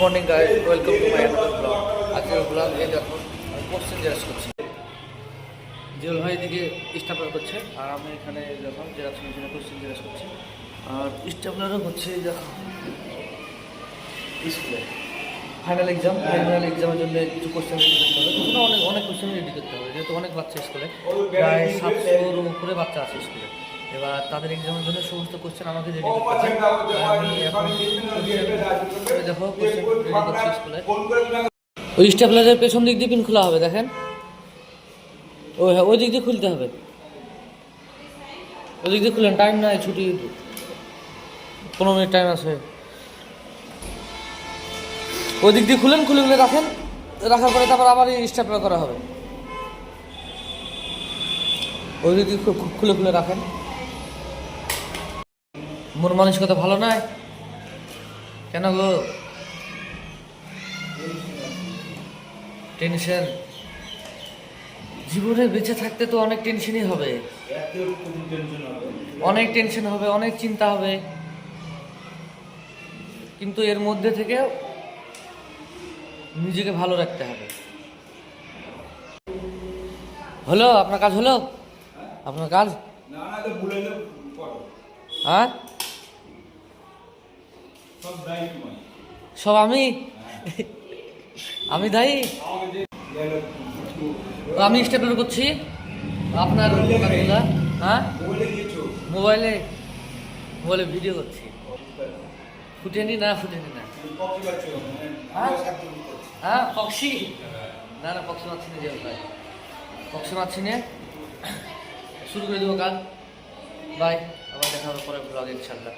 Morning guys welcome to my blog আজকের blog এই দেখো কোশ্চেন জেরাস করছি। জিওল ভাই এদিকে স্টাপলার করছে। আর আমি এখানে দেখো জেরাক্স মেশিনে কোশ্চেন জেরাস করছি। আর স্টাপলারও হচ্ছে দেখো। স্কুলে ফাইনাল এক্সাম ফাইনাল এক্সামের জন্য কিছু কোশ্চেন রেডি করতে হবে। তখন অনেক অনেক কোশ্চেন রেডি করতে হবে। যেহেতু অনেক বাচ্চা স্কুলে প্রায় সাতশোর উপরে বাচ্চা আছে স্কুলে এবার তাদের এক্সামের জন্য সমস্ত কোশ্চেন আমাকে রেডি করতে হবে। আমি এখন দেখো ওই স্টেপলারের পেছন দিক দিয়ে পিন খোলা হবে দেখেন। ওই হ্যাঁ ওই দিক দিয়ে খুলতে হবে। ওই দিক দিয়ে খুলেন টাইম নাই ছুটি। পনেরো মিনিট টাইম আছে। ওই দিক দিয়ে খুলেন খুলে খুলে রাখেন। রাখার পরে তারপর আবার স্টেপলার করা হবে। ওই দিক দিয়ে খুলে খুলে রাখেন। মন মানসিকতা ভালো নয় কেন গো? টেনশন জীবনে বেঁচে থাকতে তো অনেক টেনশনই হবে। অনেক টেনশন হবে অনেক চিন্তা হবে। কিন্তু এর মধ্যে থেকে নিজেকে ভালো রাখতে হবে। হলো? আপনার কাজ হলো? আপনার কাজ? হ্যাঁ? সব দায়ী সব আমি? আমি দায়ী? আমি স্টেপলার করছি। আপনার হ্যাঁ? মোবাইলে মোবাইলে ভিডিও করছি। ফুটেনি না ফুটেনি না। হ্যাঁ? সাথে করছ হ্যাঁ পক্সি না না পক্সি মারছি না ভাই পক্সি মারছি না। শুরু করে দেবো কাজ বাই আবার দেখা হবে পরে ব্লগ ইনশাল্লাহ